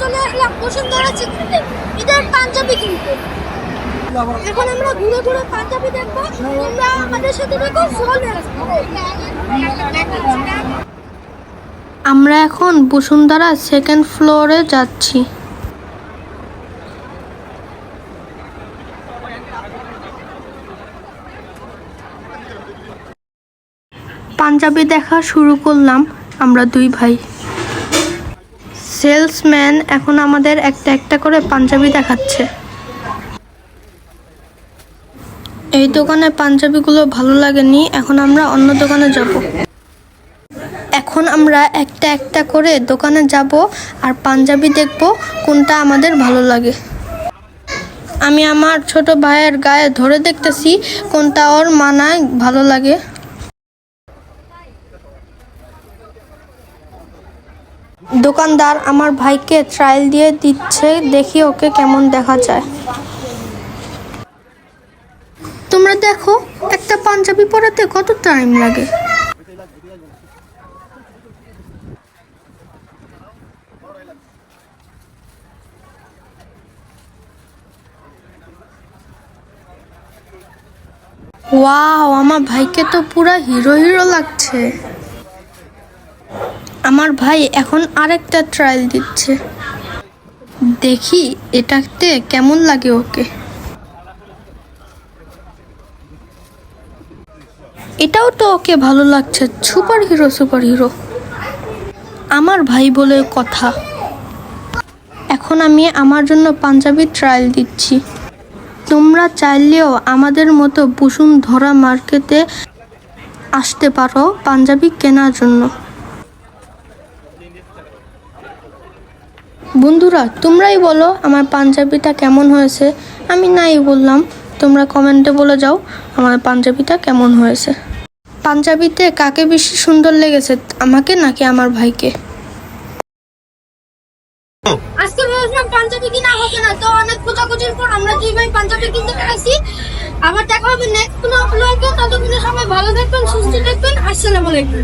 চলে আসলাম বসুন্ধরা চিত্রতে। ঈদের পাঞ্জাবি কিনতে। এখন আমরা ঘুরে ঘুরে পাঞ্জাবি দেখব। তোমরা আমাদের সাথে দেখো চলে আমরা এখন বসুন্ধরা সেকেন্ড ফ্লোরে যাচ্ছি। পাঞ্জাবি দেখা শুরু করলাম আমরা দুই ভাই। সেলসম্যান এখন আমাদের একটা একটা করে পাঞ্জাবি দেখাচ্ছে। এই দোকানে পাঞ্জাবিগুলো ভালো লাগেনি, এখন আমরা অন্য দোকানে যাব। এখন আমরা একটা একটা করে দোকানে যাব আর পাঞ্জাবি দেখব কোনটা আমাদের ভালো লাগে। আমি আমার ছোট ভাইয়ের গায়ে ধরে দেখতেছি কোনটা ওর মানায় ভালো লাগে। দোকানদার আমার ভাইকে ট্রায়াল দিয়ে দিচ্ছে, দেখি ওকে কেমন দেখা যায়। তোমরা দেখো, একটা পাঞ্জাবি পরাতে কত টাইম লাগে। ওয়াও আমার ভাইকে তো পুরা হিরো হিরো লাগছে। আমার ভাই এখন আরেকটা ট্রায়াল দিচ্ছে। দেখি এটাতে কেমন লাগে ওকে। এটাও তো ওকে ভালো লাগছে সুপার হিরো সুপার হিরো আমার ভাই বলে কথা। এখন আমি আমার জন্য পাঞ্জাবি ট্রায়াল দিচ্ছি। তোমরা চাইলেও আমাদের মতো বসুন্ধরা মার্কেটে আসতে পারো পাঞ্জাবি কেনার জন্য। বন্ধুরা, তোমরাই বলো আমার পাঞ্জাবিটা কেমন হয়েছে? আমি নাই বললাম, তোমরা কমেন্টে বলে যাও আমার পাঞ্জাবিটা কেমন হয়েছে। পাঞ্জাবিতে কাকে বেশি সুন্দর লেগেছে, আমাকে নাকি আমার ভাইকে? আজকে ভেবেছিলাম পাঞ্জাবি কিনা হবে না, তো অনেক খোঁজাখুঁজির পর আমরা দুই পাঞ্জাবি কিনতে পেরেছি। আবার দেখা হবে নেক্সট কোনো ব্লগে ততক্ষণে সবাই ভালো থাকবেন, সুস্থ থাকবেন, আসসালামু আলাইকুম।